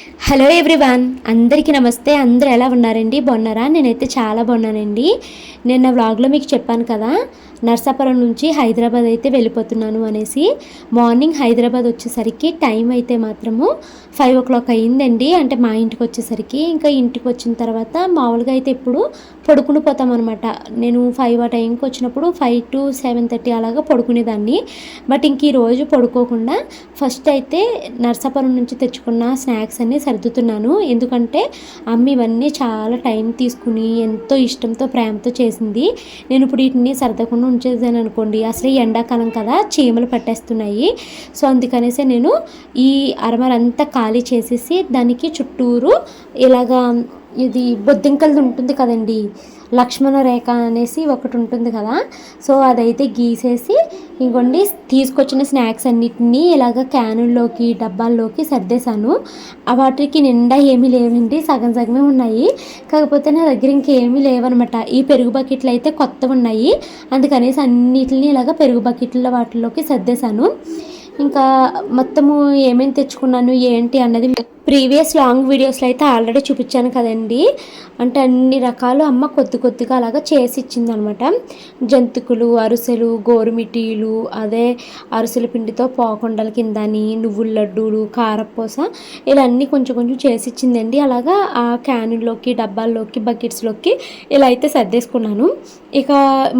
Hello everyone అందరికీ నమస్తే. అందరూ ఎలా ఉన్నారండి? బాగున్నారా? నేనైతే చాలా బాగున్నానండి. నిన్న వ్లాగ్లో మీకు చెప్పాను కదా నర్సాపురం నుంచి హైదరాబాద్ అయితే వెళ్ళిపోతున్నాను అనేసి మార్నింగ్ హైదరాబాద్ వచ్చేసరికి టైం అయితే మాత్రము ఫైవ్ ఓ క్లాక్ అయ్యిందండి. అంటే మా ఇంటికి వచ్చేసరికి ఇంకా ఇంటికి వచ్చిన తర్వాత మామూలుగా అయితే ఇప్పుడు పడుకుని పోతాం అనమాట నేను ఫైవ్ ఆ టైంకి వచ్చినప్పుడు ఫైవ్ టు సెవెన్ థర్టీ అలాగా పడుకునేదాన్ని. బట్ ఇంక ఈ రోజు పడుకోకుండా ఫస్ట్ అయితే నర్సాపురం నుంచి తెచ్చుకున్న స్నాక్స్ అన్ని సర్దుతున్నాను. ఎందుకంటే అమ్మ ఇవన్నీ చాలా టైం తీసుకుని ఎంతో ఇష్టంతో ప్రేమతో చేసింది. నేను ఇప్పుడు వీటిని సర్దకుండా ఉంచేదాను అనుకోండి. అసలు ఈ ఎండాకాలం కదా చీమలు పట్టేస్తున్నాయి. సో అందుకనేసి నేను ఈ అరమర అంతా ఖాళీ చేసేసి దానికి చుట్టూరు ఇలాగా ఇది బొద్దింకలది ఉంటుంది కదండి. లక్ష్మణ రేఖ అనేసి ఒకటి ఉంటుంది కదా. సో అదైతే గీసేసి ఇంకోండి తీసుకొచ్చిన స్నాక్స్ అన్నిటినీ ఇలాగ క్యానుల్లోకి డబ్బాల్లోకి సర్దేశాను. వాటికి నిండా ఏమీ లేవండి సగం సగమే ఉన్నాయి. కాకపోతే నా దగ్గర ఇంకేమీ లేవనమాట. ఈ పెరుగు బకెట్లు అయితే కొత్తవి ఉన్నాయి. అందుకనేసి అన్నిటిని ఇలాగ పెరుగు బకెట్ల వాటిలోకి సర్దేశాను. ఇంకా మొత్తము ఏమేమి తెచ్చుకున్నాను ఏంటి అన్నది ప్రీవియస్ లాంగ్ వీడియోస్లో అయితే ఆల్రెడీ చూపించాను కదండి. అంటే అన్ని రకాలు అమ్మ కొద్ది కొద్దిగా అలాగా చేసి ఇచ్చింది అనమాట జంతికలు అరిసెలు గోరుమిటీలు అదే అరిసెల పిండితో పోకొండల కిందని నువ్వుల లడ్డూలు కారపూస ఇలా అన్నీ కొంచెం కొంచెం చేసి ఇచ్చిందండి అలాగా ఆ క్యానుల్లోకి డబ్బాల్లోకి బకెట్స్లోకి ఇలా అయితే సర్దేసుకున్నాను. ఇక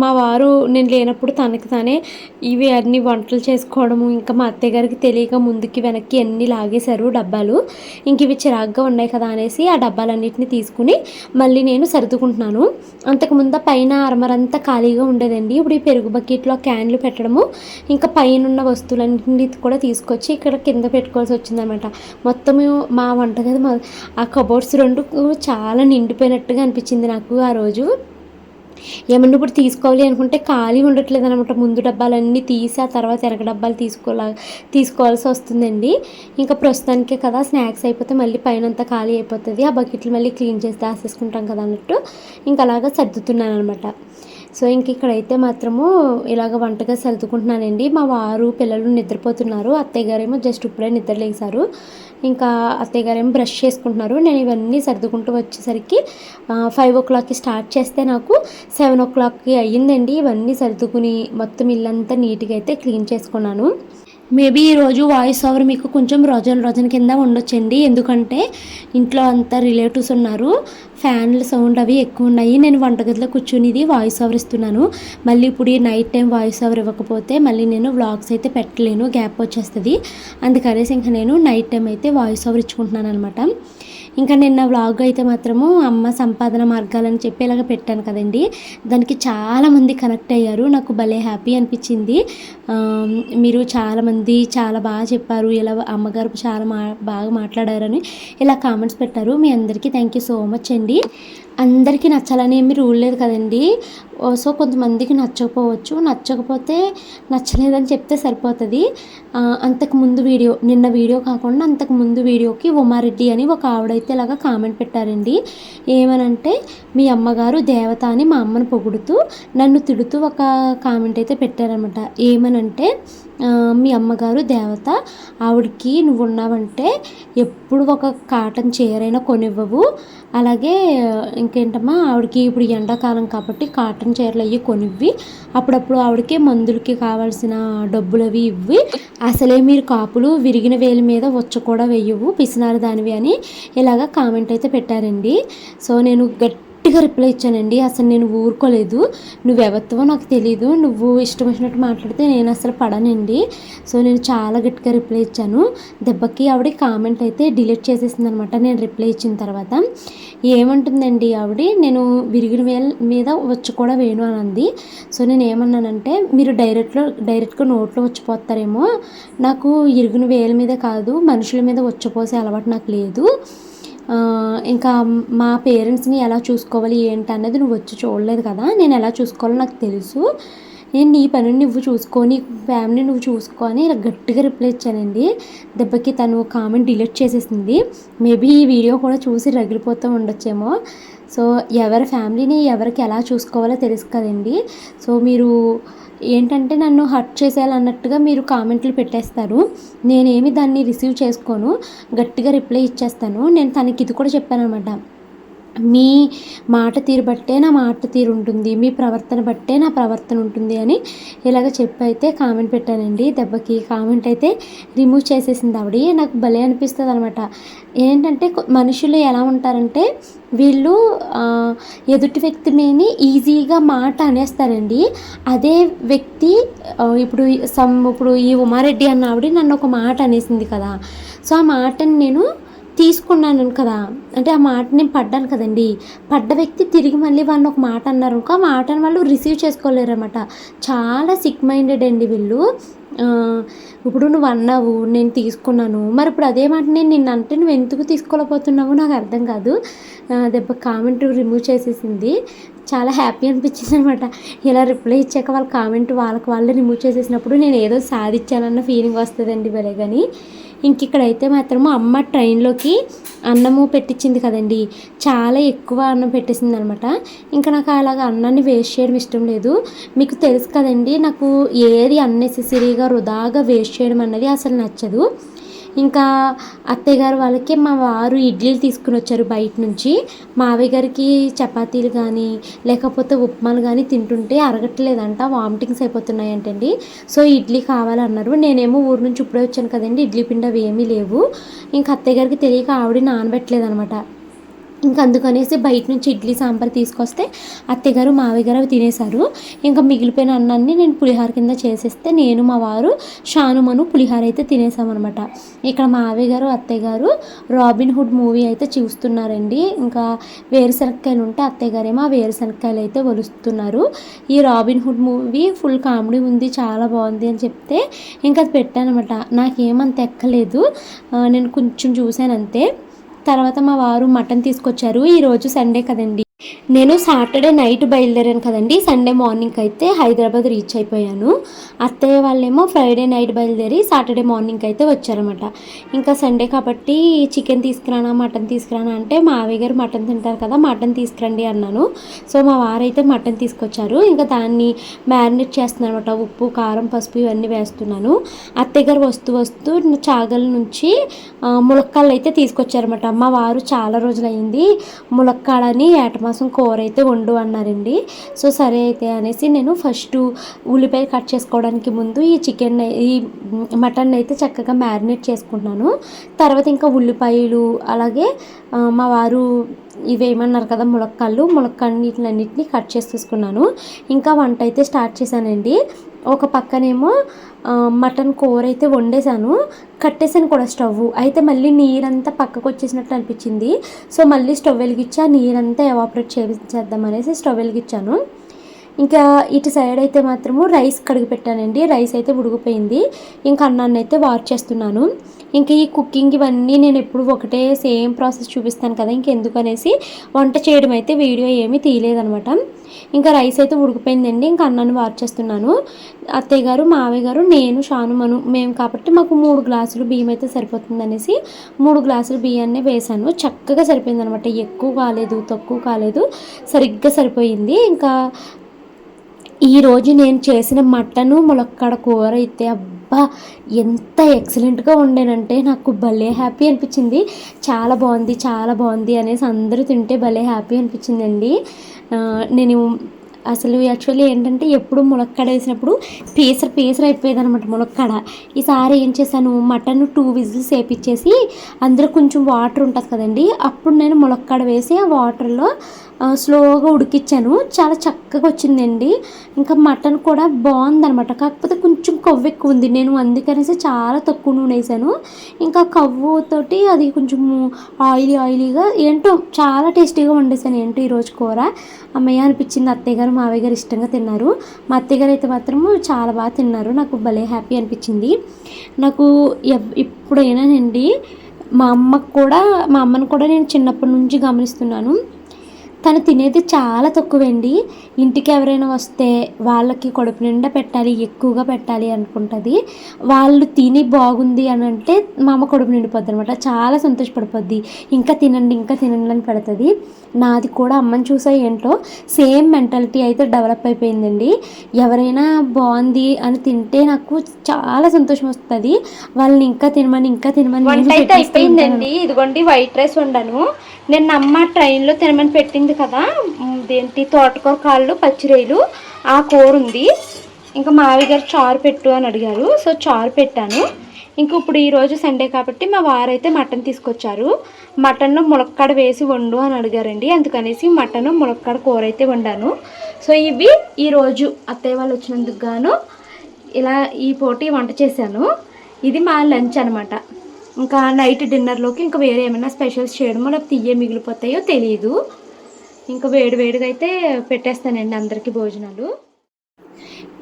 మా వారు నేను లేనప్పుడు తనకి తానే ఇవి అన్ని వంటలు చేసుకోవడము ఇంకా మా అత్తయ్య గారికి తెలియక ముందుకి వెనక్కి అన్ని లాగేశారు డబ్బాలు. ఇంక ఇవి చిరాగ్గా ఉన్నాయి కదా అనేసి ఆ డబ్బాలన్నిటిని తీసుకుని మళ్ళీ నేను సర్దుకుంటున్నాను. అంతకుముందు పైన అరమరంతా ఖాళీగా ఉండేదండి. ఇప్పుడు ఈ పెరుగు బకెట్లో క్యాన్లు పెట్టడము ఇంకా పైన ఉన్న వస్తువులన్నింటినీ కూడా తీసుకొచ్చి ఇక్కడ కింద పెట్టుకోవాల్సి వచ్చిందనమాట. మొత్తము మా వంటగది మా ఆ కబోర్డ్స్ రెండు చాలా నిండిపోయినట్టుగా అనిపించింది నాకు ఆ రోజు. ఏమన్నా ఇప్పుడు తీసుకోవాలి అనుకుంటే ఖాళీ ఉండట్లేదు అనమాట ముందు డబ్బాలన్నీ తీసి ఆ తర్వాత వెనక డబ్బాలు తీసుకోలా తీసుకోవాల్సి వస్తుందండి. ఇంకా ప్రస్తుతానికే కదా స్నాక్స్ అయిపోతే మళ్ళీ పైన అంతా ఖాళీ అయిపోతుంది. ఆ బకెట్లు మళ్ళీ క్లీన్ చేసి దాసేసుకుంటాం కదా అన్నట్టు. ఇంకా అలాగా సర్దుతున్నాను అనమాట సో ఇంక ఇక్కడైతే మాత్రము ఇలాగ వంటగా సర్దుకుంటున్నానండి. మా వారు పిల్లలు నిద్రపోతున్నారు. అత్తయ్య గారేమో జస్ట్ ఇప్పుడే నిద్రలేసారు ఇంకా అత్తయ్య గారేమో బ్రష్ చేసుకుంటున్నారు. నేను ఇవన్నీ సర్దుకుంటూ వచ్చేసరికి ఫైవ్ ఓ క్లాక్కి స్టార్ట్ చేస్తే నాకు సెవెన్ ఓ క్లాక్కి అయ్యిందండి. ఇవన్నీ సర్దుకుని మొత్తం ఇల్లంతా నీట్గా అయితే క్లీన్ చేసుకున్నాను. మేబీ ఈరోజు వాయిస్ ఓవర్ మీకు కొంచెం రోజన రోజన కింద ఉండొచ్చండి. ఎందుకంటే ఇంట్లో అంతా రిలేటివ్స్ ఉన్నారు. ఫ్యాన్ల సౌండ్ అవి ఎక్కువ ఉన్నాయి. నేను వంటగదిలో కూర్చునిది వాయిస్ ఓవర్ ఇస్తున్నాను. మళ్ళీ ఇప్పుడు ఈ నైట్ టైం వాయిస్ ఓవర్ ఇవ్వకపోతే మళ్ళీ నేను వ్లాగ్స్ అయితే పెట్టలేను. గ్యాప్ వచ్చేస్తుంది. అందుకనేసి ఇంకా నేను నైట్ టైం అయితే వాయిస్ ఓవర్ ఇచ్చుకుంటున్నాను అనమాట ఇంకా నిన్న వ్లాగ్ అయితే మాత్రము అమ్మ సంపాదన మార్గాలని చెప్పి ఇలాగ పెట్టాను కదండి. దానికి చాలామంది కనెక్ట్ అయ్యారు. నాకు భలే హ్యాపీ అనిపించింది. మీరు చాలామంది చాలా బాగా చెప్పారు. ఇలా అమ్మగారు చాలా మా బాగా మాట్లాడారని ఇలా కామెంట్స్ పెట్టారు. మీ అందరికీ థ్యాంక్ యూ సో మచ్ అండి. అందరికీ నచ్చాలని ఏమి రూల్ లేదు కదండి. సో కొంతమందికి నచ్చకపోవచ్చు. నచ్చకపోతే నచ్చలేదని చెప్తే సరిపోతుంది. అంతకుముందు అంతకు ముందు వీడియో నిన్న వీడియో కాకుండా అంతకు ముందు వీడియోకి ఉమారెడ్డి అని ఒక ఆవిడైతే ఇలాగా కామెంట్ పెట్టారండి. ఏమనంటే మీ అమ్మగారు దేవత అని మా అమ్మను పొగుడుతూ నన్ను తిడుతూ ఒక కామెంట్ అయితే పెట్టారనమాట ఏమనంటే మీ అమ్మగారు దేవత ఆవిడకి నువ్వు ఉన్నావంటే ఎప్పుడు ఒక కాటన్ చీరైనా కొనివ్వవు. అలాగే ఇంకేంటమ్మా ఆవిడకి ఇప్పుడు ఎండాకాలం కాబట్టి కాటన్ చీరలు అవి కొనివ్వి. అప్పుడప్పుడు ఆవిడకి మందులకి కావాల్సిన డబ్బులు అవి ఇవ్వి. అసలే మీరు కాపులు విరిగిన వేలి మీద వచ్చ కూడా వేయవు పిసినారు దానివి అని ఇలాగ కామెంట్ అయితే పెట్టారండి. సో నేను గట్టి గట్టిగా రిప్లై ఇచ్చానండి. అసలు నేను ఊరుకోలేదు. నువ్వు ఎవరితో నాకు తెలియదు నువ్వు ఇష్టం వచ్చినట్టు మాట్లాడితే నేను అసలు పడనండి. సో నేను చాలా గట్టిగా రిప్లై ఇచ్చాను. దెబ్బకి ఆవిడ కామెంట్ అయితే డిలీట్ చేసేసింది అనమాట నేను రిప్లై ఇచ్చిన తర్వాత. ఏమంటుందండి ఆవిడ? నేను విరిగిన వేల మీద వచ్చి కూడా వేణు అనంది సో నేను ఏమన్నానంటే మీరు డైరెక్ట్లో డైరెక్ట్గా నోట్లో వచ్చిపోతారేమో నాకు ఇరిగిన వేల మీద కాదు మనుషుల మీద వచ్చిపోసే అలవాటు నాకు లేదు. ఇంకా మా పేరెంట్స్ని ఎలా చూసుకోవాలి ఏంటి అన్నది నువ్వు వచ్చి చూడలేదు కదా నేను ఎలా చూసుకోవాలో నాకు తెలుసు. నేను నీ పని నువ్వు చూసుకొని ఫ్యామిలీ నువ్వు చూసుకొని ఇలా గట్టిగా రిప్లై ఇచ్చానండి. దెబ్బకి తను కామెంట్ డిలీట్ చేసేసింది. మేబీ ఈ వీడియో కూడా చూసి రగిలిపోతూ ఉండొచ్చేమో. సో ఎవరి ఫ్యామిలీని ఎవరికి ఎలా చూసుకోవాలో తెలుసు కదండి. సో మీరు ఏంటంటే నన్ను హర్ట్ చేసేయాలన్నట్టుగా మీరు కామెంట్లు పెట్టేస్తారు. నేనేమి దాన్ని రిసీవ్ చేసుకోను. గట్టిగా రిప్లై ఇచ్చేస్తాను. నేను తనకి ఇది కూడా చెప్పాను అనమాట మీ మాట తీరు బట్టే నా మాట తీరు ఉంటుంది. మీ ప్రవర్తన బట్టే నా ప్రవర్తన ఉంటుంది అని ఇలాగ చెప్పి అయితే కామెంట్ పెట్టానండి. దెబ్బకి కామెంట్ అయితే రిమూవ్ చేసేసింది ఆవిడ. నాకు భలే అనిపిస్తుంది అనమాట ఏంటంటే మనుషులు ఎలా ఉంటారంటే వీళ్ళు ఎదుటి వ్యక్తి మీద ఈజీగా మాట అనేస్తారండి. అదే వ్యక్తి ఇప్పుడు సమ్ ఇప్పుడు ఈ ఉమారెడ్డి అన్న ఆవిడ నన్ను ఒక మాట అనేసింది కదా. సో ఆ మాటని నేను తీసుకున్నాను కదా. అంటే ఆ మాట నేను పడ్డాను కదండి. పడ్డ వ్యక్తి తిరిగి మళ్ళీ వాళ్ళు ఒక మాట అన్నారు అనుకో ఆ మాటను వాళ్ళు రిసీవ్ చేసుకోలేరు అనమాట చాలా సిక్ మైండెడ్ అండి వీళ్ళు. ఇప్పుడు నువ్వు అన్నావు నేను తీసుకున్నాను. మరి ఇప్పుడు అదే మాట నేను నిన్న అంటే నువ్వు ఎందుకు తీసుకోలేకపోతున్నావు నాకు అర్థం కాదు. దెబ్బ కామెంట్ రిమూవ్ చేసేసింది. చాలా హ్యాపీ అనిపించింది అనమాట ఇలా రిప్లై ఇచ్చాక వాళ్ళ కామెంట్ వాళ్ళకి వాళ్ళే రిమూవ్ చేసేసినప్పుడు నేను ఏదో సాధించానన్న ఫీలింగ్ వస్తుందండి భలే కానీ ఇంక ఇక్కడైతే మాత్రము అమ్మ ట్రైన్లోకి అన్నము పెట్టించింది కదండి. చాలా ఎక్కువ అన్నం పెట్టేసింది అనమాట ఇంకా నాకు అలాగ అన్నాన్ని వేస్ట్ చేయడం ఇష్టం లేదు. మీకు తెలుసు కదండి నాకు ఏది అన్నెసెసరీగా వృధాగా వేస్ట్ చేయడం అన్నది అసలు నచ్చదు. ఇంకా అత్తయ్య గారు వాళ్ళకి మా వారు ఇడ్లీలు తీసుకుని వచ్చారు బయట నుంచి. మావయ్య గారికి చపాతీలు కానీ లేకపోతే ఉప్మాలు కానీ తింటుంటే అరగట్లేదంట వామిటింగ్స్ అయిపోతున్నాయంటండి. సో ఇడ్లీ కావాలన్నారు. నేనేమో ఊరు నుంచి ఇప్పుడే వచ్చాను కదండి ఇడ్లీ పిండి అవి ఏమీ లేవు. ఇంకా అత్తయ్య గారికి తెలియక ఆవిడ నానబెట్టలేదనమాట ఇంకా అందుకనేసి బయట నుంచి ఇడ్లీ సాంబార్ తీసుకొస్తే అత్తయ్యగారు మావయ్య గారు అవి తినేశారు. ఇంకా మిగిలిపోయిన అన్నాన్ని నేను పులిహార కింద చేసేస్తే నేను మా వారు షానుమను పులిహార అయితే తినేసామన్నమాట ఇక్కడ మావయ్య గారు అత్తయ్య గారు రాబిన్ హుడ్ మూవీ అయితే చూస్తున్నారండి. ఇంకా వేరుశనక్కాయలు ఉంటే అత్తయ్య గారేమో ఆ వేరుశనక్కాయలు అయితే వలుస్తున్నారు ఈ Robin Hood movie full comedy ఉంది చాలా బాగుంది అని చెప్తే ఇంకా అది పెట్టానమాట నాకేమంత ఎక్కలేదు. నేను కొంచెం చూశాను అంతే. తర్వాత మా వారు మటన్ తీసుకొచ్చారు. ఈరోజు సండే కదండి. నేను సాటర్డే నైట్ బయలుదేరాను కదండి. సండే మార్నింగ్ అయితే హైదరాబాద్ రీచ్ అయిపోయాను. అత్తయ్య వాళ్ళేమో ఫ్రైడే నైట్ బయలుదేరి సాటర్డే మార్నింగ్ అయితే వచ్చారన్నమాట. ఇంకా సండే కాబట్టి చికెన్ తీసుకురానా మటన్ తీసుకురానా అంటే మావయ్య గారు మటన్ తింటారు కదా మటన్ తీసుకురండి అన్నాను. సో మా వారైతే మటన్ తీసుకొచ్చారు. ఇంకా దాన్ని మ్యారినేట్ చేస్తున్నాను అనమాట ఉప్పు కారం పసుపు ఇవన్నీ వేస్తున్నాను. అత్తయ్య గారు వస్తూ వస్తూ చాగల నుంచి ములక్కాళ్ళు అయితే తీసుకొచ్చారన్నమాట. మా వారు చాలా రోజులైంది ములక్కాడని ఏటమాసం కూర అయితే వండు అన్నారండి. సో సరే అయితే అనేసి నేను ఫస్ట్ ఉల్లిపాయ కట్ చేసుకోవడానికి ముందు ఈ చికెన్ ఈ మటన్ అయితే చక్కగా మ్యారినేట్ చేసుకుంటున్నాను. తర్వాత ఇంకా ఉల్లిపాయలు అలాగే మా వారు ఇవేమన్నారు కదా ములక్కాళ్ళు ములక్కన్నిటినన్నిటిని కట్ చేసుకున్నాను ఇంకా వంట అయితే స్టార్ట్ చేశానండి. ఒక పక్కనేమో మటన్ కూర అయితే వండేసాను కట్టేసాను కూడా స్టవ్ అయితే మళ్ళీ నీరంతా పక్కకు వచ్చేసినట్టు అనిపించింది. సో మళ్ళీ స్టవ్ వెలిగించి ఆ నీరంతా ఎవాపరేట్ చేద్దాం అనేసి స్టవ్ వెలిగించాను. ఇంకా ఇటు సైడ్ అయితే మాత్రము రైస్ కడిగి పెట్టానండి. రైస్ అయితే ఉడికిపోయింది. ఇంకా అన్నాన్ని అయితే వాష్ చేస్తున్నాను. ఇంకా ఈ కుకింగ్ ఇవన్నీ నేను ఎప్పుడు ఒకటే సేమ్ ప్రాసెస్ చూపిస్తాను కదా ఇంకెందుకనేసి వంట చేయడం అయితే వీడియో ఏమీ తీయలేదనమాట. ఇంకా రైస్ అయితే ఉడికిపోయిందండి ఇంకా అన్నాన్ని వార్చేస్తున్నాను. అత్తయ్య గారు మావయ్య గారు నేను షాను మను మేము కాబట్టి మాకు మూడు గ్లాసులు బియ్యం అయితే సరిపోతుంది అనేసి మూడు గ్లాసులు బియ్యాన్ని వేసాను చక్కగా సరిపోయింది అనమాట ఎక్కువ కాలేదు తక్కువ కాలేదు సరిగ్గా సరిపోయింది. ఇంకా ఈరోజు నేను చేసిన మటను ములక్కాడ కూర అయితే అబ్బా ఎంత ఎక్సలెంట్గా వండానంటే నాకు భలే హ్యాపీ అనిపించింది. చాలా బాగుంది చాలా బాగుంది అనేసి అందరూ తింటే భలే హ్యాపీ అనిపించిందండి. నేను అసలు యాక్చువల్లీ ఏంటంటే ఎప్పుడు ములక్కాడ వేసినప్పుడు పీసర పీసర అయిపోయేది అనమాట ములక్కాడ. ఈసారి ఏం చేశాను మటన్ టూ విజిల్స్ వేపించేసి అందులో కొంచెం వాటర్ ఉంటుంది కదండి అప్పుడు నేను ములక్కాడ వేసి ఆ వాటర్లో స్లోగా ఉడికిచ్చాను. చాలా చక్కగా వచ్చిందండి. ఇంకా మటన్ కూడా బాగుందనమాట కాకపోతే కొంచెం కొవ్వు ఎక్కువ ఉంది. నేను అందుకనేసి చాలా తక్కువ నూనె వేసాను. ఇంకా కవ్వుతోటి అది కొంచెం ఆయిలీ ఆయిలీగా ఏంటో చాలా టేస్టీగా వండేసాను. ఏంటో ఈరోజు కూర. అమ్మయ్య అనిపించింది. అత్తయ్య గారు మావయ్య గారు ఇష్టంగా తిన్నారు. మా అత్తయ్య గారు అయితే మాత్రము చాలా బాగా తిన్నారు. నాకు భలే హ్యాపీ అనిపించింది. నాకు ఇప్పుడైనానండి మా అమ్మకు కూడా మా అమ్మను కూడా నేను చిన్నప్పటి నుంచి గమనిస్తున్నాను. తను తినేది చాలా తక్కువండి. ఇంటికి ఎవరైనా వస్తే వాళ్ళకి కడుపు నిండా పెట్టాలి ఎక్కువగా పెట్టాలి అనుకుంటుంది. వాళ్ళు తిని బాగుంది అని అంటే మా అమ్మ కడుపు నిండిపోద్ది అనమాట చాలా సంతోషపడిపోద్ది. ఇంకా తినండి ఇంకా తినండి అని పెడుతుంది. నాది కూడా అమ్మని చూసా ఏంటో సేమ్ మెంటాలిటీ అయితే డెవలప్ అయిపోయిందండి. ఎవరైనా బాగుంది అని తింటే నాకు చాలా సంతోషం వస్తుంది. వాళ్ళని ఇంకా తినమని ఇంకా తినమని నేను. అయిపోయిందండి. ఇదిగోండి వైట్ రైస్ వండాను. నిన్న అమ్మ ట్రైన్లో తినమని పెట్టింది కదా? దేంటి తోటకూర కాళ్ళు పచ్చిరేలు ఆ కూర ఉంది. ఇంకా మావి గారు చారు పెట్టు అని అడిగారు. సో చారు పెట్టాను. ఇంక ఇప్పుడు ఈరోజు సండే కాబట్టి మా వారైతే మటన్ తీసుకొచ్చారు. మటన్ ములక్కాడ వేసి వండు అని అడిగారండి. అందుకనేసి మటన్ ములక్కాడ కూర అయితే వండాను. సో ఇవి ఈరోజు అత్తయ్య వాళ్ళు వచ్చినందుకు గాను ఇలా ఈ పోటీ వంట చేశాను. ఇది మా లంచ్ అనమాట. ఇంకా నైట్ డిన్నర్లోకి ఇంకా వేరే ఏమైనా స్పెషల్స్ చేయడమో లేకపోతే ఇయ్యే మిగిలిపోతాయో తెలియదు ఇంకా వేడి వేడిగా అయితే పెట్టేస్తానండి అందరికీ భోజనాలు.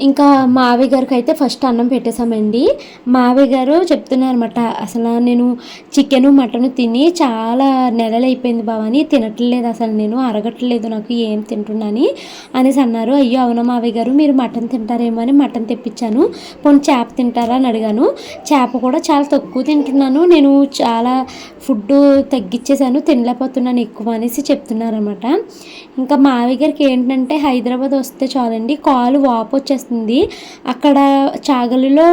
ఇంకా మావయ్య గారికి అయితే ఫస్ట్ అన్నం పెట్టేశామండి. మావయ్య గారు చెప్తున్నారన్నమాట అసలు నేను చికెను మటన్ తిని చాలా నెలలు అయిపోయింది బావని తినట్లేదు అసలు నేను అరగట్లేదు నాకు ఏం తింటున్నాని అనేసి అన్నారు. అయ్యో అవునా మావయ్య గారు మీరు మటన్ తింటారేమో అని మటన్ తెప్పించాను పోనీ చేప తింటారా అని అడిగాను. చేప కూడా చాలా తక్కువ తింటున్నాను నేను చాలా ఫుడ్ తగ్గించేశాను తినలేకపోతున్నాను ఎక్కువ అనేసి చెప్తున్నారన్నమాట. ఇంకా మావయ్య గారికి ఏంటంటే హైదరాబాద్ వస్తే చాలండి కాలు వాపు వచ్చేస్తుంది. అక్కడ చాగలిలో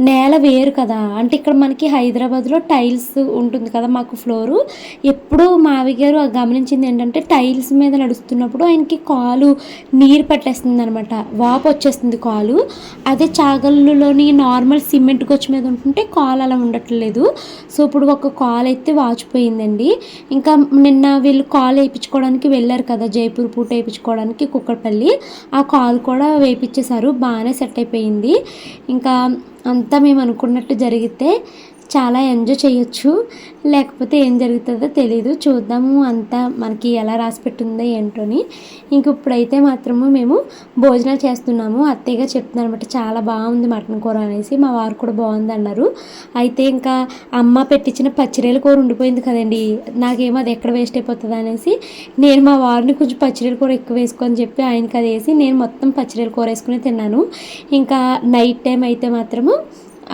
నేల వేరు కదా. అంటే ఇక్కడ మనకి హైదరాబాద్లో టైల్స్ ఉంటుంది కదా మాకు ఫ్లోరు. ఎప్పుడు మావి గారు గమనించింది ఏంటంటే టైల్స్ మీద నడుస్తున్నప్పుడు ఆయనకి కాలు నీరు పట్టేస్తుంది అనమాట వాపు వచ్చేస్తుంది కాలు. అదే చాగళ్ళలోని నార్మల్ సిమెంట్ గొచ్చు మీద ఉంటుంటే కాలు అలా ఉండట్లేదు. సో ఇప్పుడు ఒక కాల్ అయితే వాచిపోయిందండి. ఇంకా నిన్న వీళ్ళు కాల్ వేయించుకోవడానికి వెళ్ళారు కదా జైపూర్ పూట వేయించుకోవడానికి కుక్కడపల్లి. ఆ కాల్ కూడా వేయించేశారు. బాగానే సెట్ అయిపోయింది. ఇంకా అంతా మేము అనుకున్నట్టు జరిగితే చాలా ఎంజాయ్ చేయొచ్చు. లేకపోతే ఏం జరుగుతుందో తెలీదు. చూద్దాము అంతా మనకి ఎలా రాసి పెట్టిందో ఏంటోని. ఇంక ఇప్పుడైతే మాత్రము మేము భోజనాలు చేస్తున్నాము. అత్తయ్యగా చెప్తున్నారు అనమాట చాలా బాగుంది మటన్ కూర అనేసి. మా వారు కూడా బాగుంది అన్నారు. అయితే ఇంకా అమ్మ పెట్టించిన పచ్చిరేల కూర ఉండిపోయింది కదండి. నాకేమో అది ఎక్కడ వేస్ట్ అయిపోతుంది అనేసి నేను మా వారిని కొంచెం పచ్చిరేల కూర ఎక్కువ వేసుకొని చెప్పి ఆయనకి అది వేసి నేను మొత్తం పచ్చిరేల కూర వేసుకుని తిన్నాను. ఇంకా నైట్ టైం అయితే మాత్రము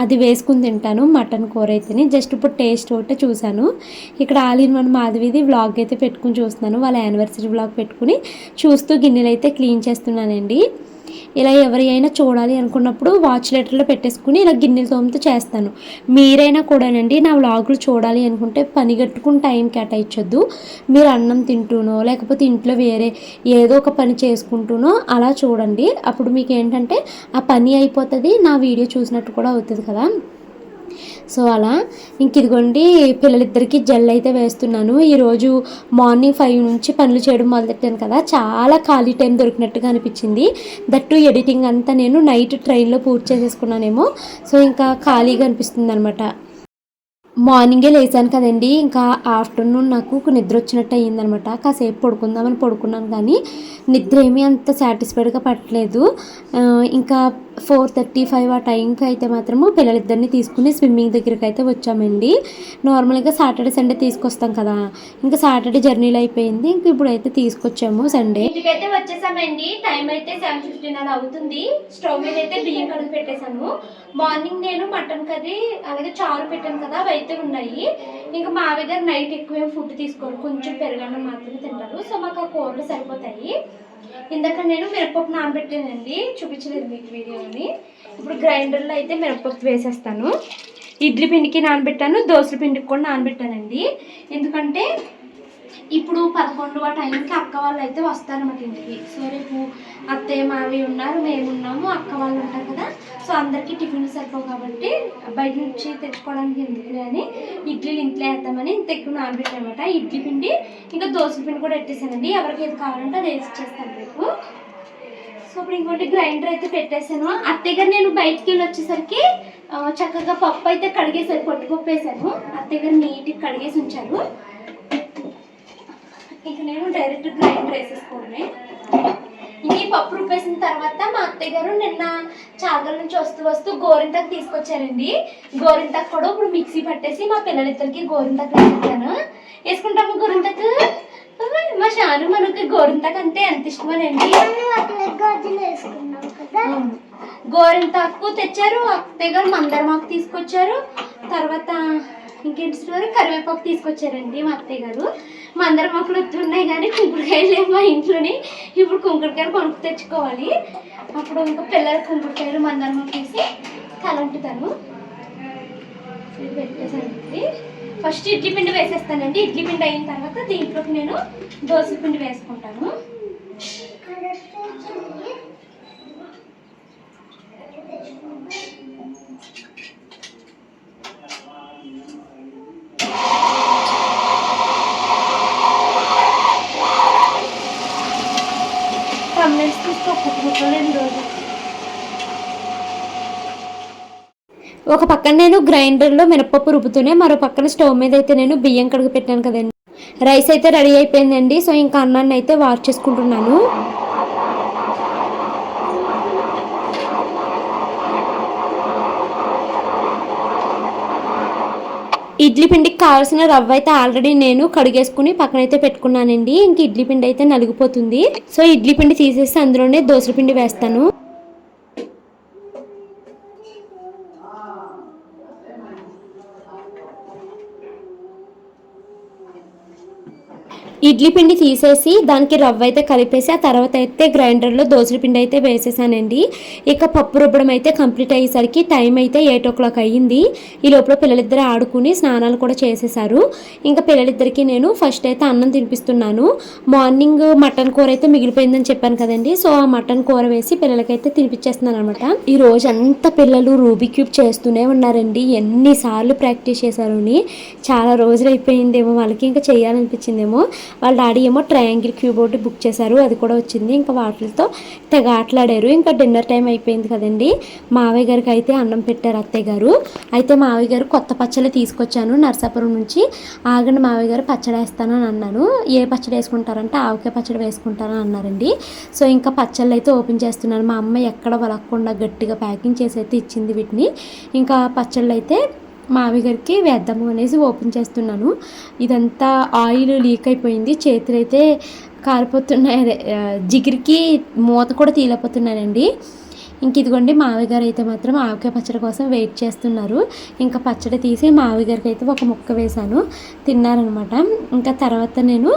అది వేసుకుని తింటాను మటన్ కూర అయితేనే. జస్ట్ ఇప్పుడు టేస్ట్ ఒకటే చూశాను. ఇక్కడ ఆల్ ఇన్ వన్ మాధవిది వ్లాగ్ అయితే పెట్టుకుని చూస్తున్నాను. వాళ్ళ యానివర్సరీ వ్లాగ్ పెట్టుకుని చూస్తూ గిన్నెలు అయితే క్లీన్ చేస్తున్నానండి. ఇలా ఎవరి అయినా చూడాలి అనుకున్నప్పుడు వాచ్ లెటర్లో పెట్టేసుకుని ఇలా గిన్నెలు తోమతో చేస్తాను. మీరైనా కూడానండి నా వ్లాగులు చూడాలి అనుకుంటే పని కట్టుకుని టైం కేటాయించొద్దు. మీరు అన్నం తింటూనో లేకపోతే ఇంట్లో వేరే ఏదో ఒక పని చేసుకుంటూనో అలా చూడండి. అప్పుడు మీకు ఏంటంటే ఆ పని అయిపోతుంది నా వీడియో చూసినట్టు కూడా అవుతుంది కదా. సో అలా ఇంక ఇదిగోండి పిల్లలిద్దరికి జెల్ అయితే వేస్తున్నాను. ఈరోజు మార్నింగ్ ఫైవ్ నుంచి పనులు చేయడం మొదలెట్టాను కదా చాలా ఖాళీ టైం దొరికినట్టుగా అనిపించింది. దట్టు ఎడిటింగ్ అంతా నేను నైట్ ట్రైన్లో పూర్తి చేసేసుకున్నానేమో. సో ఇంకా ఖాళీగా అనిపిస్తుంది అనమాట మార్నింగే లేచాను కదండి. ఇంకా ఆఫ్టర్నూన్ నాకు నిద్ర వచ్చినట్టు అయ్యిందనమాట. కాసేపు పడుకుందామని పడుకున్నాను కానీ నిద్ర ఏమీ అంత సాటిస్ఫైడ్గా పట్టలేదు. ఇంకా ఫోర్ థర్టీ ఫైవ్ ఆ టైంకి అయితే మాత్రము పిల్లలిద్దరిని తీసుకుని స్విమ్మింగ్ దగ్గరికి అయితే వచ్చామండి. నార్మల్గా సాటర్డే సండే తీసుకొస్తాం కదా. ఇంకా సాటర్డే జర్నీలో అయిపోయింది. ఇంక ఇప్పుడైతే తీసుకొచ్చాము సండే. ఇంటికైతే వచ్చేసామండి. టైం అయితే సెవెన్ ఫిఫ్టీన్ అవుతుంది. స్టవ్ మీద అయితే బియ్యం కడుగు పెట్టేశాను. మార్నింగ్ నేను మటన్ కర్రీ అలాగే చారు పెట్టాను కదా అవి అయితే ఉన్నాయి. ఇంకా మావి గారు నైట్ ఎక్కువ ఫుడ్ తీసుకోరు కొంచెం పెరగడం మాత్రమే తింటారు. సో మాకు ఆ కూరలు సరిపోతాయి. ఇందాక నేను మిరపప్పు నానబెట్టానండి చూపించలేదు మీకు వీడియోని ఇప్పుడు గ్రైండర్లో అయితే మిరపప్పు వేసేస్తాను. ఇడ్లీ పిండికి నానబెట్టాను దోశల పిండికి కూడా నానబెట్టానండి. ఎందుకంటే ఇప్పుడు పదకొండు ఆ టైంకి అక్క వాళ్ళు అయితే వస్తారన్నమాట ఇంటికి. సో రేపు అత్తయ్య మావి ఉన్నారు మేము ఉన్నాము అక్క వాళ్ళు ఉంటారు కదా. సో అందరికీ టిఫిన్ సరిపోవు కాబట్టి బయట నుంచి తెచ్చుకోవడానికి ఎందుకులే అని ఇడ్లీలు ఇంట్లో వేద్దామని ఇంత ఎక్కువ నానబెట్టానమాట ఇడ్లీ పిండి ఇంకా దోశ పిండి కూడా పెట్టేశానండి. ఎవరికి ఏది కావాలంటే అది వేసి చేస్తాను రేపు సో ఇప్పుడు ఇంకోటి గ్రైండర్ అయితే పెట్టేశాను. అత్తయ్య గారు నేను బయటికి వెళ్ళి వచ్చేసరికి చక్కగా పప్పు అయితే కడిగేసారు పొట్టుపప్పు వేసాను అత్తయ్య గారు నీట్గా కడిగేసి ఉంచారు. ఇక నేను డైరెక్ట్ గ్రైండర్ వేసేసుకోవడమే వేసిన తర్వాత మా అత్తయ్య గారు నిన్న చాగల నుంచి వస్తూ వస్తూ గోరింతకు తీసుకొచ్చారండి. గోరింతకు కూడా ఇప్పుడు మిక్సీ పట్టేసి మా పిల్లలిద్దరికి గోరింతకు వేసుకుంటాను. వేసుకుంటాము గోరింతకు? మా షాను మనకి గోరింతకు అంటే ఎంత ఇష్టమేనండి? గోరింతకు వేసుకున్నాం తెచ్చారు అత్తయ్య గారు మందరమాకు తీసుకొచ్చారు. తర్వాత ఇంకేంటి కరివేపాకు తీసుకొచ్చారండి మా అత్తయ్య గారు. మందరమాకులు వస్తున్నాయి కానీ కుంకుడుకాయలు లేవు మా ఇంట్లోని. ఇప్పుడు కుంకుడుకాయలు కొనుక్కు తెచ్చుకోవాలి. అప్పుడు ఇంకా పిల్లలు కుంకుడుకాయలు మందరమాకు వేసి తలంటుతాను. ఇది పెట్టేసానండి ఫస్ట్ ఇడ్లీ పిండి వేసేస్తానండి. ఇడ్లీ పిండి అయిన తర్వాత దీంట్లోకి నేను దోశ పిండి వేసుకుంటాను. ఒక పక్కన నేను గ్రైండర్లో మినపప్పు రుబ్బుతూనే మరో పక్కన స్టవ్ మీద అయితే నేను బియ్యం కడుగు పెట్టాను కదండి. రైస్ అయితే రెడీ అయిపోయిందండి. సో ఇంకా అన్నాన్ని అయితే వాష్ చేసుకుంటున్నాను. ఇడ్లీ పిండికి కావాల్సిన రవ్వ అయితే ఆల్రెడీ నేను కడిగేసుకుని పక్కనైతే పెట్టుకున్నానండి. ఇంక ఇడ్లీ పిండి అయితే నలిగిపోతుంది. సో ఇడ్లీ పిండి తీసేసి అందులోనే దోశల పిండి వేస్తాను. ఇడ్లీ పిండి తీసేసి దానికి రవ్వ అయితే కలిపేసి ఆ తర్వాత అయితే గ్రైండర్లో దోసల పిండి అయితే వేసేసానండి. ఇక పప్పు రుబ్బడం అయితే కంప్లీట్ అయ్యేసరికి టైం అయితే ఎయిట్ ఓ క్లాక్ అయ్యింది. ఈ లోపల పిల్లలిద్దరు ఆడుకుని స్నానాలు కూడా చేసేసారు. ఇంకా పిల్లలిద్దరికి నేను ఫస్ట్ అయితే అన్నం తినిపిస్తున్నాను. మార్నింగ్ మటన్ కూర అయితే మిగిలిపోయిందని చెప్పాను కదండి. సో ఆ మటన్ కూర వేసి పిల్లలకైతే తినిపించేస్తున్నాను అనమాట ఈ రోజంతా పిల్లలు రూబీ క్యూబ్ చేస్తూనే ఉన్నారండి. ఎన్నిసార్లు ప్రాక్టీస్ చేశారు అని. చాలా రోజులు అయిపోయిందేమో వాళ్ళకి ఇంకా చేయాలనిపించిందేమో. వాళ్ళ డాడీ ఏమో ట్రయాంగిల్ క్యూబ్ ఒకటి బుక్ చేశారు అది కూడా వచ్చింది. ఇంకా వాటితో తెగ ఆటలాడారు. ఇంకా డిన్నర్ టైం అయిపోయింది కదండి. మావయ్య గారికి అయితే అన్నం పెట్టారు అత్తయ్య గారు. అయితే మావయ్య గారు కొత్త పచ్చళ్ళు తీసుకొచ్చాను నర్సాపురం నుంచి. ఆగండి మావయ్య గారు పచ్చడి వేస్తాను అని అన్నాను. ఏ పచ్చడి వేసుకుంటారంటే ఆవకాయ పచ్చడి వేసుకుంటానని అన్నారండి. సో ఇంకా పచ్చళ్ళు అయితే ఓపెన్ చేస్తున్నాను. మా అమ్మ ఎక్కడ వలక్కుండా గట్టిగా ప్యాకింగ్ చేసి అయితే ఇచ్చింది వీటిని. ఇంకా పచ్చళ్ళు అయితే మావి గారికి వేద్దాము అనేసి ఓపెన్ చేస్తున్నాను. ఇదంతా ఆయిల్ లీక్ అయిపోయింది. చేతులు అయితే కారిపోతున్నాయి. అదే జిగిరికి మూత కూడా తీలపోతున్నానండి ఇంక ఇదిగోండి మావి గారు అయితే మాత్రం ఆవకాయ పచ్చడి కోసం వెయిట్ చేస్తున్నారు. ఇంకా పచ్చడి తీసి మావి గారికి అయితే ఒక ముక్క వేశాను. తిన్నారనమాట. ఇంకా తర్వాత నేను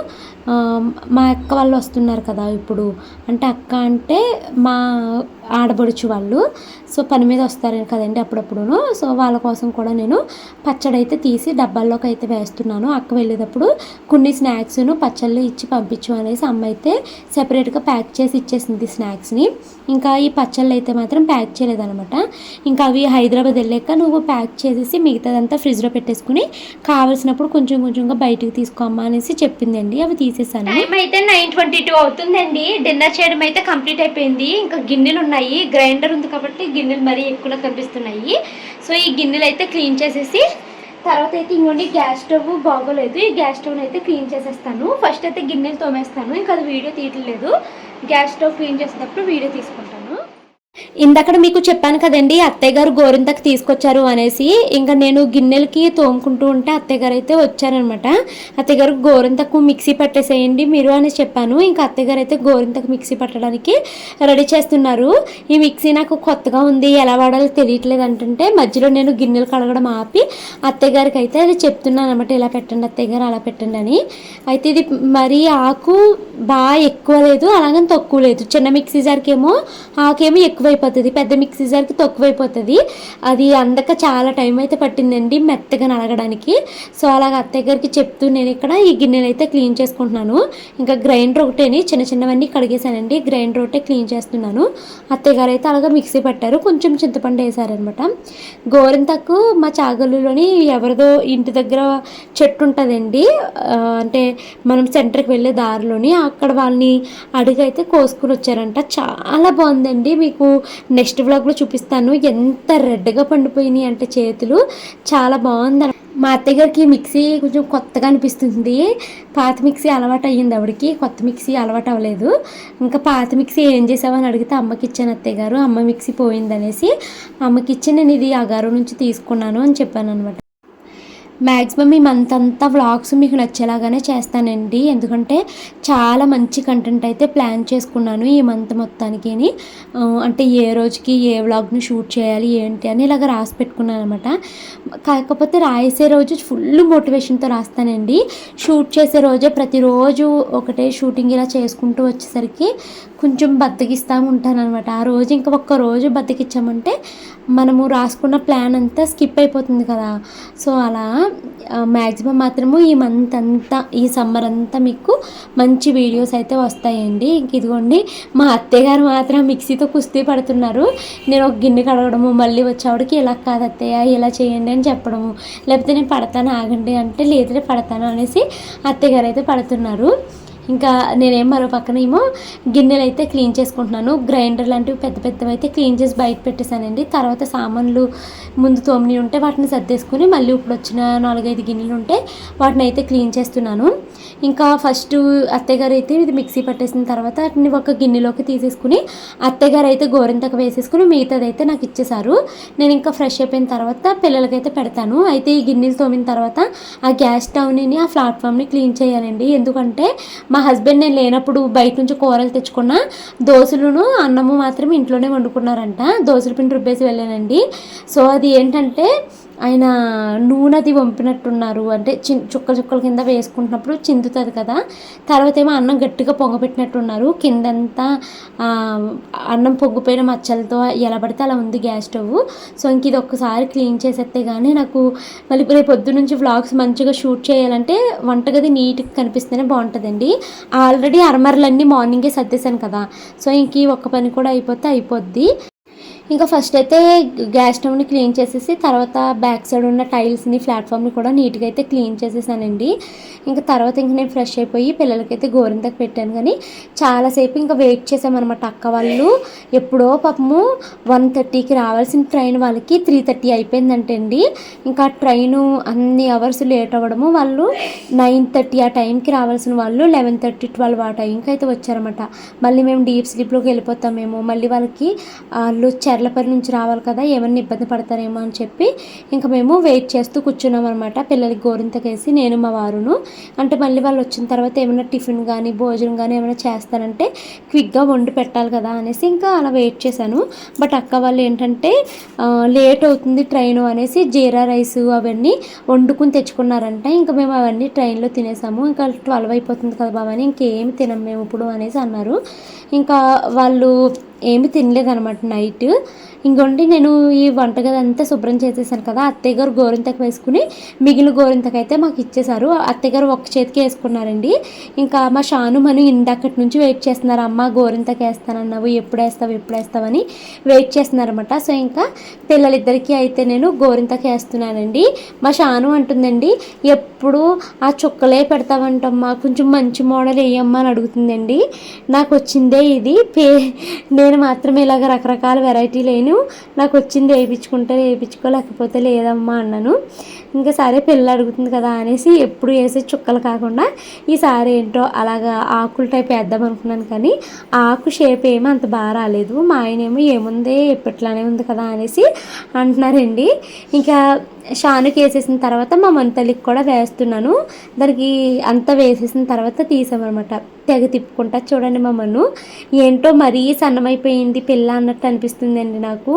మా అక్క వాళ్ళు వస్తున్నారు కదా ఇప్పుడు. అంటే అక్క అంటే మా ఆడబడుచు వాళ్ళు. సో పని మీద వస్తారు కదండి అప్పుడప్పుడును. సో వాళ్ళ కోసం కూడా నేను పచ్చడి అయితే తీసి డబ్బాల్లోకి అయితే వేస్తున్నాను. అక్క వెళ్ళేటప్పుడు కొన్ని స్నాక్స్ను పచ్చళ్ళు ఇచ్చి పంపించు అనేసి అమ్మ అయితే సెపరేట్గా ప్యాక్ చేసి ఇచ్చేసింది స్నాక్స్ని. ఇంకా ఈ పచ్చళ్ళు అయితే మాత్రం ప్యాక్ చేయలేదనమాట ఇంకా అవి హైదరాబాద్ వెళ్ళాక నువ్వు ప్యాక్ చేసేసి మిగతాదంతా ఫ్రిడ్జ్లో పెట్టేసుకుని కావలసినప్పుడు కొంచెం కొంచెంగా బయటకు తీసుకోమ్మా అనేసి చెప్పిందండి. అవి తీసేసాను. టైం అయితే నైన్ ట్వంటీ టూ అవుతుందండి. డిన్నర్ చేయడం అయితే కంప్లీట్ అయిపోయింది. ఇంకా గిన్నెలు ఉన్నాయి. గ్రైండర్ ఉంది కాబట్టి గిన్నెలు మరీ ఎక్కువగా కనిపిస్తున్నాయి. సో ఈ గిన్నెలు అయితే క్లీన్ చేసేసి తర్వాత అయితే ఇంకోండి గ్యాస్ స్టవ్ బాగోలేదు. ఈ గ్యాస్ స్టవ్ని అయితే క్లీన్ చేసేస్తాను. ఫస్ట్ అయితే గిన్నెలు తోమేస్తాను. ఇంకా అది వీడియో తీయట్లేదు. గ్యాస్ స్టవ్ క్లీన్ చేసేటప్పుడు వీడియో తీసుకుంటాను ఇందక్కడ మీకు చెప్పాను కదండి అత్తయ్య గారు గోరింతకు తీసుకొచ్చారు అనేసి. ఇంకా నేను గిన్నెలకి తోముకుంటూ ఉంటే అత్తయ్య గారు అయితే వచ్చారనమాట. అత్తయ్య గారు గోరింతకు మిక్సీ పట్టేసేయండి మీరు అని చెప్పాను. ఇంకా అత్తయ్య గారు అయితే గోరింతకు మిక్సీ పట్టడానికి రెడీ చేస్తున్నారు. ఈ మిక్సీ నాకు కొత్తగా ఉంది ఎలా వాడాలో తెలియట్లేదు అంటుంటే మధ్యలో నేను గిన్నెలు కడగడం ఆపి అత్తయ్య గారికి అయితే అది చెప్తున్నాను అనమాట. ఇలా పెట్టండి అత్తయ్య గారు అలా పెట్టండి అని. అయితే ఇది మరీ ఆకు బాగా ఎక్కువ లేదు అలాగని తక్కువ లేదు. చిన్న మిక్సీ జార్కేమో ఆకేమో ఎక్కువైపోతుంది. పెద్ద మిక్సీ జార్కి తక్కువైపోతుంది. అది అందక చాలా టైం అయితే పట్టిందండి మెత్తగా నలగడానికి. సో అలాగ అత్తయ్య గారికి చెప్తూ నేను ఇక్కడ ఈ గిన్నెలు అయితే క్లీన్ చేసుకుంటున్నాను. ఇంకా గ్రైండర్ ఒకటేని చిన్న చిన్నవన్నీ కడిగేశానండి. గ్రైండర్ ఒకటే క్లీన్ చేస్తున్నాను. అత్తయ్య గారు అయితే అలాగ మిక్సీ పట్టారు. కొంచెం చింతపండు వేసారనమాట. గోరింతకు మా చాగలులోని ఎవరిదో ఇంటి దగ్గర చెట్టు ఉంటుందండి. అంటే మనం సెంటర్కి వెళ్ళే దారిలోని అక్కడ వాళ్ళని అడిగి అయితే కోసుకుని వచ్చారంట. చాలా బాగుందండి. మీకు నెక్స్ట్ వ్లాగ్లో చూపిస్తాను. ఎంత రెడ్గా పండిపోయినాయి అంటే చేతులు. చాలా బాగుంది. మా అత్తయ్య గారికి మిక్సీ కొంచెం కొత్తగా అనిపిస్తుంది. పాత మిక్సీ అలవాటు అయ్యింది ఆవిడకి. కొత్త మిక్సీ అలవాటు అవ్వలేదు. ఇంకా పాత మిక్సీ ఏం చేసావని అడిగితే అమ్మకి ఇచ్చాను అత్తయ్య గారు అమ్మ మిక్సీ పోయిందనేసి అమ్మకి ఇచ్చి నేను ఇది అగారు నుంచి తీసుకున్నాను అని చెప్పాను అనమాట మ్యాక్సిమం ఈ మంత్ అంతా వ్లాగ్స్ మీకు నచ్చేలాగానే చేస్తానండి. ఎందుకంటే చాలా మంచి కంటెంట్ అయితే ప్లాన్ చేసుకున్నాను ఈ మంత్ మొత్తానికి అంటే ఏ రోజుకి ఏ వ్లాగ్ని షూట్ చేయాలి ఏంటి అని ఇలాగ రాసి పెట్టుకున్నాను అనమాట కాకపోతే రాసే రోజు ఫుల్ మోటివేషన్తో రాస్తానండి. షూట్ చేసే రోజే ప్రతిరోజు ఒకటే షూటింగ్ ఇలా చేసుకుంటూ వచ్చేసరికి కొంచెం బతికిస్తూ ఉంటానన్నమాట ఆ రోజు ఇంకా ఒక్క రోజు బద్దకిచ్చామంటే మనము రాసుకున్న ప్లాన్ అంతా స్కిప్ అయిపోతుంది కదా. సో అలా మ్యాక్సిమం మాత్రము ఈ మంత్ అంతా ఈ సమ్మర్ అంతా మీకు మంచి వీడియోస్ అయితే వస్తాయండి. ఇంక ఇదిగోండి మా అత్తయ్యగారు మాత్రం మిక్సీతో కుస్తీ పడుతున్నారు. నేను ఒక గిన్నె కడగడము మళ్ళీ వచ్చేవాడికి ఇలా కాదు అత్తయ్య ఇలా చేయండి అని చెప్పడము. లేకపోతే నేను పడతాను ఆగండి అంటే లేదంటే పడతాను అనేసి అత్తయ్యగారు అయితే పడుతున్నారు. ఇంకా నేనేం మరో పక్కనేమో గిన్నెలు అయితే క్లీన్ చేసుకుంటున్నాను. గ్రైండర్ లాంటివి పెద్ద పెద్దవి అయితే క్లీన్ చేసి బయట పెట్టేశానండి. తర్వాత సామాన్లు ముందు తోమిని ఉంటే వాటిని సర్దేసుకుని మళ్ళీ ఇప్పుడు వచ్చిన నాలుగైదు గిన్నెలు ఉంటే వాటిని అయితే క్లీన్ చేస్తున్నాను. ఇంకా ఫస్ట్ అత్తయ్యగారు అయితే ఇది మిక్సీ పట్టేసిన తర్వాత వాటిని ఒక గిన్నెలోకి తీసేసుకుని అత్తయ్యగారు అయితే గోరింతకు వేసేసుకుని మిగతాదైతే నాకు ఇచ్చేసారు నేను ఇంకా ఫ్రెష్ అయిపోయిన తర్వాత పిల్లలకైతే పెడతాను. అయితే ఈ గిన్నెలు తోమిన తర్వాత ఆ గ్యాస్ స్టవ్ని ఆ ప్లాట్ఫామ్ని క్లీన్ చేయాలండి. ఎందుకంటే మా హస్బెండ్ నేను లేనప్పుడు బయట నుంచి కూరలు తెచ్చుకున్న దోశలను అన్నము మాత్రం ఇంట్లోనే వండుకున్నారంట. దోశల పిండి రుబ్బేసి వెళ్ళానండి. సో అది ఏంటంటే ఆయన నూనెది వంపినట్టున్నారు. అంటే చి చుక్కల చుక్కల కింద వేసుకుంటున్నప్పుడు చిందుతుంది కదా. తర్వాత ఏమో అన్నం గట్టిగా పొంగపెట్టినట్టున్నారు కిందంతా అన్నం పొంగిపోయిన మచ్చలతో ఎలా పడితే అలా ఉంది గ్యాస్ స్టవ్. సో ఇంక ఇది ఒక్కసారి క్లీన్ చేసేస్తే కానీ నాకు మళ్ళీ రేపు పొద్దు నుంచి వ్లాగ్స్ మంచిగా షూట్ చేయాలంటే వంటగది నీట్గా కనిపిస్తేనే బాగుంటుందండి. ఆల్రెడీ అరమరలన్నీ మార్నింగే సర్దేశాను కదా. సో ఇంక ఈ ఒక్క పని కూడా అయిపోతే అయిపోద్ది. ఇంకా ఫస్ట్ అయితే గ్యాస్ స్టవ్ని క్లీన్ చేసేసి తర్వాత బ్యాక్ సైడ్ ఉన్న టైల్స్ని ప్లాట్ఫామ్ని కూడా నీట్గా అయితే క్లీన్ చేసేసానండి. ఇంకా తర్వాత ఇంక నేను ఫ్రెష్ అయిపోయి పిల్లలకైతే గోరింతకు పెట్టాను. కానీ చాలాసేపు ఇంకా వెయిట్ చేసామన్నమాట అక్క వాళ్ళు. ఎప్పుడో పాపము వన్ థర్టీకి రావాల్సిన ట్రైన్ వాళ్ళకి త్రీ థర్టీ అయిపోయిందంటండి. ఇంకా ట్రైన్ అన్ని అవర్స్ లేట్ అవ్వడము వాళ్ళు నైన్ థర్టీ ఆ టైంకి రావాల్సిన వాళ్ళు లెవెన్ థర్టీ ట్వెల్వ్ ఆ టైంకి అయితే వచ్చారన్నమాట. మళ్ళీ మేము డీప్ స్లీప్లోకి వెళ్ళిపోతామేమో మళ్ళీ వాళ్ళకి వాళ్ళు చర్లపల్లి నుంచి రావాలి కదా ఏమన్నా ఇబ్బంది పడతారేమో అని చెప్పి ఇంకా మేము వెయిట్ చేస్తూ కూర్చున్నాం అనమాట పిల్లలకి గోరింతకేసి నేను మా వారును. అంటే మళ్ళీ వాళ్ళు వచ్చిన తర్వాత ఏమైనా టిఫిన్ కానీ భోజనం కానీ ఏమైనా చేస్తానంటే క్విక్గా వండి పెట్టాలి కదా అనేసి ఇంకా అలా వెయిట్ చేశాను. బట్ అక్క వాళ్ళు ఏంటంటే లేట్ అవుతుంది ట్రైన్ అనేసి జీరా రైస్ అవన్నీ వండుకుని తెచ్చుకున్నారంట. ఇంకా మేము అవన్నీ ట్రైన్లో తినేసాము. ఇంకా ట్వెల్వ్ అయిపోతుంది కదా బాబా అని ఇంకేమి తినం మేము ఇప్పుడు అనేసి అన్నారు. ఇంకా వాళ్ళు ఏమి తినలేదనమాట నైట్. ఇంకోండి నేను ఈ వంటగది అంతా శుభ్రం చేసేసాను కదా. అత్తయ్య గారు గోరింతకు వేసుకుని మిగిలిన గోరింతకు అయితే మాకు ఇచ్చేశారు. అత్తయ్య గారు ఒక చేతికి వేసుకున్నారండి. ఇంకా మా షాను మను ఇందాకటి నుంచి వెయిట్ చేస్తున్నారు. అమ్మ గోరింతకు వేస్తానన్నావు. ఎప్పుడు వేస్తావు? ఎప్పుడు వేస్తావని వెయిట్ చేస్తున్నారన్నమాట. సో ఇంకా పిల్లలిద్దరికీ అయితే నేను గోరింతకు వేస్తున్నానండి. మా షాను అంటుందండి ఎప్పుడు ఆ చుక్కలే పెడతావంటమ్మా. కొంచెం మంచి మోడల్ వేయమ్మా అని అడుగుతుందండి. నాకు వచ్చిందే ఇది. పే నేను మాత్రం ఇలాగ రకరకాల వెరైటీ నేను నాకు వచ్చింది వేయించుకుంటే వేయించుకో లేకపోతే లేదమ్మా అన్నాను. ఇంకా సరే పిల్ల అడుగుతుంది కదా అనేసి ఎప్పుడు వేసే చుక్కలు కాకుండా ఈసారి ఏంటో అలాగా ఆకులు టైప్ వేద్దాం అనుకున్నాను కానీ ఆకు షేప్ ఏమీ అంత బాగా రాలేదు. మా ఆయనేమో ఏముందే? ఏముంది ఎప్పట్లానే ఉంది కదా అనేసి అంటున్నారండి. ఇంకా షానుకి వేసేసిన తర్వాత మా మంతలికి కూడా వేస్తున్నాను. దానికి అంతా వేసేసిన తర్వాత తీసామన్నమాట. తెగ తిప్పుకుంటా చూడండి మమ్మను ఏంటో మరీ సన్నమైపోయింది పిల్ల అన్నట్టు అనిపిస్తుందండి నాకు.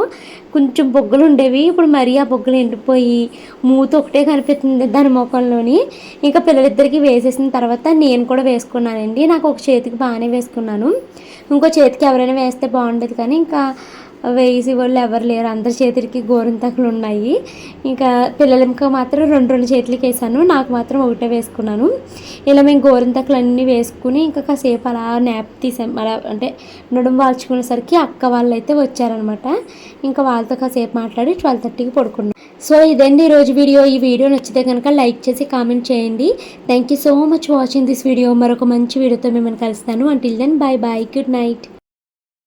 కొంచెం బొగ్గలు ఉండేవి. ఇప్పుడు మరీ ఆ బొగ్గలు ఎండిపోయి మూత ఒకటే కనిపిస్తుంది దాని ముఖంలోని. ఇంకా పిల్లలిద్దరికి వేసేసిన తర్వాత నేను కూడా వేసుకున్నానండి. నాకు ఒక చేతికి బాగానే వేసుకున్నాను. ఇంకో చేతికి ఎవరైనా వేస్తే బాగుండేది కానీ ఇంకా వేసి వాళ్ళు ఎవరు లేరు. అందరి చేతులకి గోరింతకులు ఉన్నాయి ఇంకా పిల్లలకి మాత్రం రెండు రెండు చేతులకి వేసాను. నాకు మాత్రం ఒకటే వేసుకున్నాను. ఇలా మేము గోరింతకులు అన్నీ వేసుకుని ఇంకా కాసేపు అలా నాప్ తీసాం. అలా అంటే నడుము వాల్చుకునేసరికి అక్క వాళ్ళు అయితే వచ్చారనమాట. ఇంకా వాళ్ళతో కాసేపు మాట్లాడి ట్వెల్వ్ థర్టీకి పడుకున్నాం. సో ఇదండి ఈరోజు వీడియో. ఈ వీడియో నచ్చితే కనుక లైక్ చేసి కామెంట్ చేయండి. Thank you so much watching this video మరొక మంచి వీడియోతో మిమ్మల్ని కలుస్తాను. Until then bye bye good night